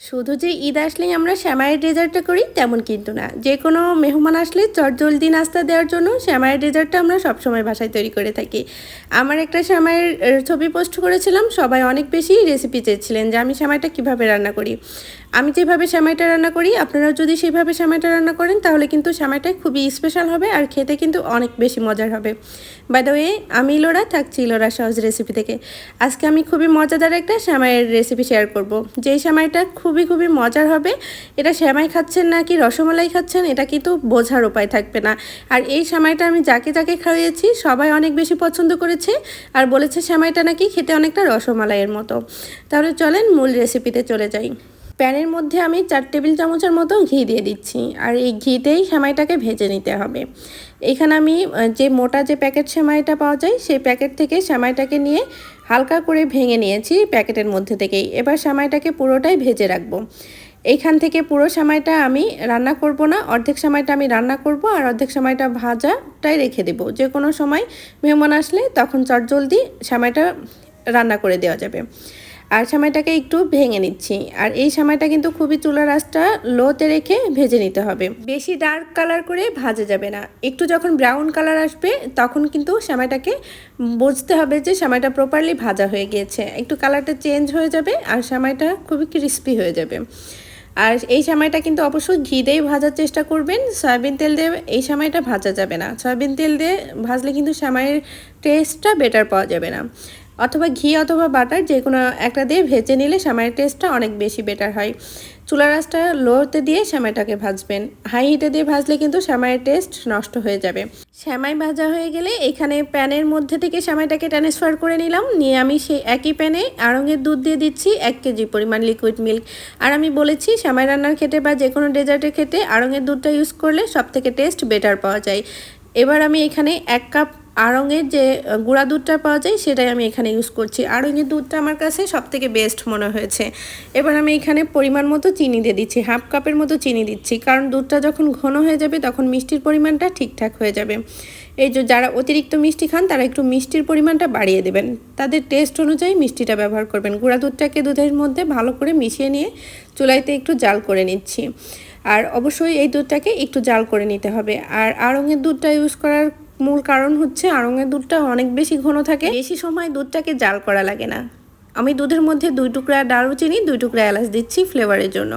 শুধু যে ঈদ আসলেই আমরা শ্যামাইয়ের ডেজার্টটা করি তেমন কিন্তু না। যে কোনো মেহমান আসলে চটজলদি নাস্তা দেওয়ার জন্য শ্যামাইয়ের ডেজার্টটা আমরা সবসময় বাসায় তৈরি করে থাকি। আমার একটা শ্যামাইয়ের আহ, ছবি পোস্ট করেছিলাম সবাই অনেক বেশি রেসিপি চেয়েছিলেন যে আমি শ্যামাইটা কীভাবে রান্না করি। আমি যেভাবে শ্যামাইটা রান্না করি আপনারা যদি সেভাবে শ্যামাইটা রান্না করেন তাহলে কিন্তু শ্যামাইটা খুবই স্পেশাল হবে আর খেতে কিন্তু অনেক বেশি মজার হবে। বাই দ্য ওয়ে আমি লোরা থাকছি লোরা সহজ রেসিপি থেকে। আজকে আমি খুবই মজাদার একটা শ্যামাইয়ের রেসিপি শেয়ার করব। যেই শ্যামাইটা খুবই খুবই মজার হবে। এটা শ্যামাই খাচ্ছেন না কি রসমালাই খাচ্ছেন, এটা কিন্তু বোঝার উপায় থাকবে না। আর এই শ্যামাইটা আমি যাকে যাকে খাইয়েছি, সবাই অনেক বেশি পছন্দ করেছে আর বলেছে শ্যামাইটা নাকি খেতে অনেকটা রসমালাইয়ের মতো। তাহলে চলেন মূল রেসিপিতে চলে যাই। প্যানের মধ্যে আমি চার টেবিল চামচের মতো ঘি দিয়ে দিচ্ছি আর এই ঘিতেই সেমাইটাকে ভেজে নিতে হবে। এখানে আমি যে মোটা যে প্যাকেট সেমাইটা পাওয়া যায়, সেই প্যাকেট থেকে সেমাইটাকে নিয়ে হালকা করে ভেঙে নিয়েছি প্যাকেটের মধ্যে থেকেই। এবার সামাইটাকে পুরোটাই ভেজে রাখব। এইখান থেকে পুরো সামাইটা আমি রান্না করব না, অর্ধেক সময়টা আমি রান্না করব আর অর্ধেক সময়টা ভাজাটাই রেখে দেবো। যে কোনো সময় মেহমান আসলে তখন চটজলদি সামাইটা রান্না করে দেওয়া যাবে। আর সামাইটাকে একটু ভেঙে নিচ্ছি। আর এই সামাইটা কিন্তু খুবই চুলার আঁচটা লোতে রেখে ভেজে নিতে হবে। বেশি ডার্ক কালার করে ভাজা যাবে না। একটু যখন ব্রাউন কালার আসবে, তখন কিন্তু সামাইটাকে বুঝতে হবে যে সামাইটা প্রপারলি ভাজা হয়ে গিয়েছে। একটু কালারটা চেঞ্জ হয়ে যাবে আর সামাইটা খুবই ক্রিস্পি হয়ে যাবে। আর এই সময়টা কিন্তু অবশ্যই ঘি দিয়েই ভাজার চেষ্টা করবেন। সয়াবিন তেল দিয়ে এই সময়টা ভাজা যাবে না। সয়াবিন তেল দিয়ে ভাজলে কিন্তু সামাইয়ের টেস্টটা বেটার পাওয়া যাবে না। অথবা ঘি অথবা বাটার যে কোনো একটা দিয়ে ভেজে নিলে সামাইয়ের টেস্টটা অনেক বেশি বেটার হয়। চুলার আঁচটা লোতে দিয়ে শ্যামাইটাকে ভাজবেন। হাই হিটে দিয়ে ভাজলে কিন্তু শ্যামাইয়ের টেস্ট নষ্ট হয়ে যাবে। শ্যামাই ভাজা হয়ে গেলে এখানে প্যানের মধ্যে থেকে শ্যামাইটাকে ট্রান্সফার করে নিলাম। নিয়ে আমি সেই একই প্যানে আড়ঙের দুধ দিয়ে দিচ্ছি এক কেজি পরিমাণ লিকুইড মিল্ক আর আমি বলেছি শ্যামাই রান্নার খেতে বা যে কোনো ডেজার্টের খেতে আড়ঙের দুধটা ইউজ করলে সব থেকে টেস্ট বেটার পাওয়া যায়। এবার আমি এখানে এক কাপ আড়ঙের যে গুঁড়া দুধটা পাওয়া যায়, সেটাই আমি এখানে ইউজ করছি। আড়ঙের দুধটা আমার কাছে সব থেকে বেস্ট মনে হয়েছে। এবার আমি এখানে পরিমাণ মতো চিনি দিয়ে দিচ্ছি হাফ কাপের মতো চিনি দিচ্ছি, কারণ দুধটা যখন ঘন হয়ে যাবে, তখন মিষ্টির পরিমাণটা ঠিকঠাক হয়ে যাবে। এই যে যারা অতিরিক্ত মিষ্টি খান, তারা একটু মিষ্টির পরিমাণটা বাড়িয়ে দেবেন। তাদের টেস্ট অনুযায়ী মিষ্টিটা ব্যবহার করবেন। গুঁড়া দুধটাকে দুধের মধ্যে ভালো করে মিশিয়ে নিয়ে চুলাইতে একটু জাল করে নিচ্ছি। আর অবশ্যই এই দুধটাকে একটু জাল করে নিতে হবে। আর আড়ঙের দুধটা ইউজ করার মূল কারণ হচ্ছে আড়ঙের দুধটা অনেক বেশি ঘন থাকে। বেশি সময় দুধটাকে জাল করা লাগে না। আমি দুধের মধ্যে দুই টুকরা দারুচিনি দুই টুকরা এলাচ দিচ্ছি ফ্লেভারের জন্য।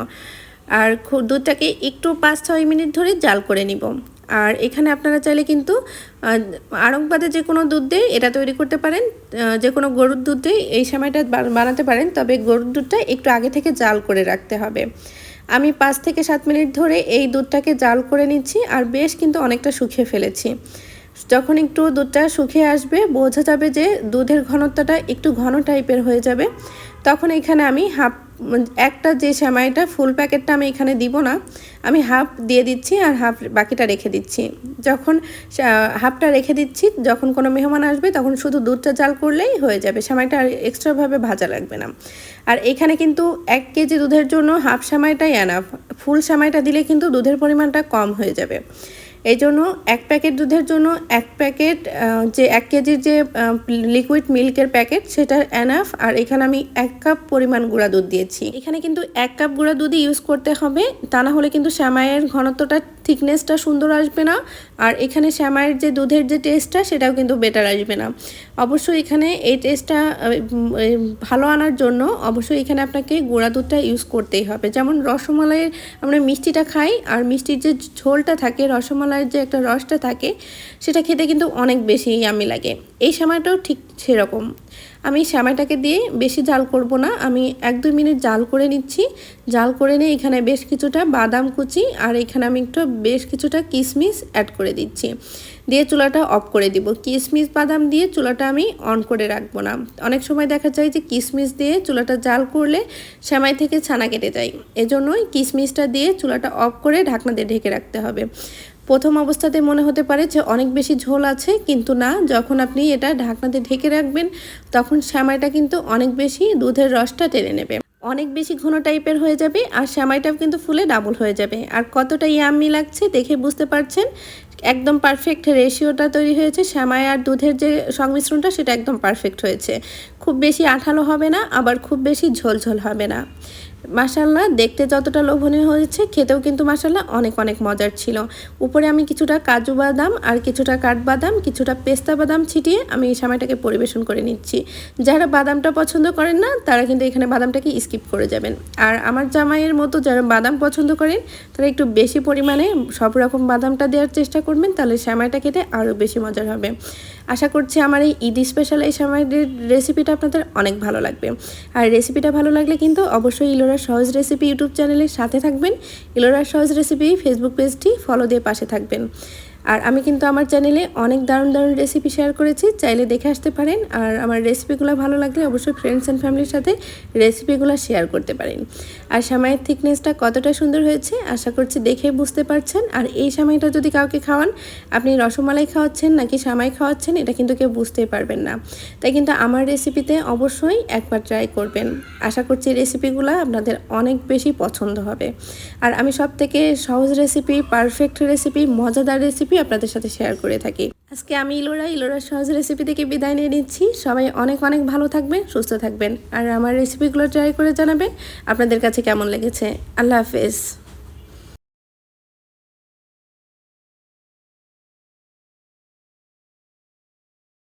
আর দুধটাকে একটু পাঁচ, ছয় মিনিট ধরে জাল করে নিব। আর এখানে আপনারা চাইলে কিন্তু আড়ংবাদে যে কোনো দুধ দিয়ে এটা তৈরি করতে পারেন। যে কোনো গরুর দুধ দিয়ে এই সময়টা বানাতে পারেন। তবে গরুর দুধটা একটু আগে থেকে জাল করে রাখতে হবে। আমি পাঁচ থেকে সাত মিনিট ধরে এই দুধটাকে জাল করে নিচ্ছি। আর বেশ কিন্তু অনেকটা শুকিয়ে ফেলেছি। যখন একটু দুধটা শুকিয়ে আসবে, বোঝা যাবে যে দুধের ঘনত্বটা একটু ঘন টাইপের হয়ে যাবে। তখন এখানে আমি হাফ, একটা যে সেমাইটা, ফুল প্যাকেটটা আমি এখানে দিব না, আমি হাফ দিয়ে দিচ্ছি আর হাফ বাকিটা রেখে দিচ্ছি। যখন হাফটা রেখে দিচ্ছি, যখন কোনো মেহমান আসবে, তখন শুধু দুধটা জাল করলেই হয়ে যাবে, সেমাইটা আর এক্সট্রাভাবে ভাজা লাগবে না। আর এখানে কিন্তু এক কেজি দুধের জন্য হাফ সেমাইটাই এনাফ ফুল সেমাইটা দিলে কিন্তু দুধের পরিমাণটা কম হয়ে যাবে। এই জন্য এক প্যাকেট দুধের জন্য এক প্যাকেট যে এক কেজির যে লিকুইড মিল্কের প্যাকেট, সেটা এনাফ আর এখানে আমি এক কাপ পরিমাণ গুঁড়া দুধ দিয়েছি। এখানে কিন্তু এক কাপ গুঁড়া দুধই ইউজ করতে হবে। তা না হলে কিন্তু শ্যামাইয়ের ঘনত্বটা থিকনেসটা সুন্দর আসবে না। আর এখানে শ্যামাইয়ের যে দুধের যে টেস্টটা সেটাও কিন্তু বেটার আসবে না। অবশ্যই এখানে এই টেস্টটা ভালো আনার জন্য অবশ্যই এখানে আপনাকে গুঁড়া দুধটা ইউজ করতেই হবে। যেমন রসমালাইয়ের, আমরা মিষ্টিটা খাই, আর মিষ্টির যে ঝোলটা থাকে রসমালাইয়ের যে একটা রসটা থাকে, সেটা খেতে কিন্তু অনেক বেশি ইয়ামি লাগে। এই সময়টাও ঠিক সেরকম। আমি শ্যামাইটাকে দিয়ে বেশি জাল করব না। আমি এক দুই মিনিট জাল করে নিচ্ছি। জাল করে নিয়ে এখানে বেশ কিছুটা বাদাম কুচি আর এখানে আমি একটু বেশ কিছুটা কিশমিশ অ্যাড করে দিচ্ছি। দিয়ে চুলাটা অফ করে দিব। কিশমিশ বাদাম দিয়ে চুলাটা আমি অন করে রাখব না। অনেক সময় দেখা যায় যে কিশমিশ দিয়ে চুলাটা জাল করলে শ্যামাই থেকে ছানা কেটে যায়। এজন্যই কিশমিশটা দিয়ে চুলাটা অফ করে ঢাকনা দিয়ে ঢেকে রাখতে হবে। প্রথম অবস্থাতে মনে হতে পারে যে অনেক বেশি ঝোল আছে, কিন্তু না, যখন আপনি এটা ঢাকনাতে ঢেকে রাখবেন, তখন শ্যামাইটা কিন্তু অনেক বেশি দুধের রসটা টেনে নেবে। অনেক বেশি ঘন টাইপের হয়ে যাবে আর শ্যামাইটাও কিন্তু ফুলে ডাবল হয়ে যাবে। আর কতটা ইয়াম্মি লাগছে দেখে বুঝতে পারছেন? একদম পারফেক্ট রেশিওটা তৈরি হয়েছে, শ্যামাই আর দুধের যে সংমিশ্রণটা সেটা একদম পারফেক্ট হয়েছে। খুব বেশি আঠালো হবে না, আবার খুব বেশি ঝোল ঝোল হবে না। মাসাল্লাহ দেখতে যতটা লোভনীয় হয়েছে, খেতেও কিন্তু মাসাল্লাহ অনেক অনেক মজার ছিল। উপরে আমি কিছুটা কাজু বাদাম আর কিছুটা কাঠবাদাম কিছুটা পেস্তা বাদাম ছিটিয়ে আমি এই সময়টাকে পরিবেশন করে নিচ্ছি। যারা বাদামটা পছন্দ করেন না, তারা কিন্তু এখানে বাদামটাকে স্কিপ করে যাবেন। আর আমার জামাইয়ের মতো যারা বাদাম পছন্দ করেন, তারা একটু বেশি পরিমাণে সব রকম বাদামটা দেওয়ার চেষ্টা করবেন, তাহলে শ্যামাইটা খেতে আরও বেশি মজার হবে। আশা করছি আমার এই ঈদ স্পেশাল এই শ্যামাইয়ের রেসিপিটা আপনাদের অনেক ভালো লাগবে। আর রেসিপিটা ভালো লাগলে কিন্তু অবশ্যই ইলোরা সহজ রেসিপি ইউটিউব চ্যানেলের সাথে থাকবেন। ইলোরা সহজ রেসিপি ফেসবুক পেজটি ফলো দিয়ে পাশে থাকবেন। আর আমি কিন্তু আমার চ্যানেলে অনেক দারুণ দারুণ রেসিপি শেয়ার করেছি, চাইলে দেখে আসতে পারেন। আর আমার রেসিপিগুলো ভালো লাগলে অবশ্যই ফ্রেন্ডস অ্যান্ড ফ্যামিলির সাথে রেসিপিগুলো শেয়ার করতে পারেন। আর সামাইয়ের থিকনেসটা কতটা সুন্দর হয়েছে, আশা করছি দেখে বুঝতে পারছেন। আর এই সামাইটা যদি কাউকে খাওয়ান, আপনি রসমালাই খাওয়াচ্ছেন নাকি সামাই খাওয়াচ্ছেন, এটা কিন্তু কেউ বুঝতেই পারবেন না। তাই কিন্তু আমার রেসিপিতে অবশ্যই একবার ট্রাই করবেন। আশা করছি রেসিপিগুলো আপনাদের অনেক বেশি পছন্দ হবে। আর আমি সব থেকে সহজ রেসিপি পারফেক্ট রেসিপি মজাদার রেসিপি আপনাদের সাথে শেয়ার করে থাকি। আজকে আমি ইলোরা ইলোরা সহজ রেসিপি থেকে বিদায় নিয়ে নিচ্ছি। সবাই অনেক অনেক ভালো থাকবেন, সুস্থ থাকবেন। আর আমার রেসিপিগুলো ট্রাই করে জানাবেন আপনাদের কাছে কেমন লেগেছে। আল্লাহ হাফেজ।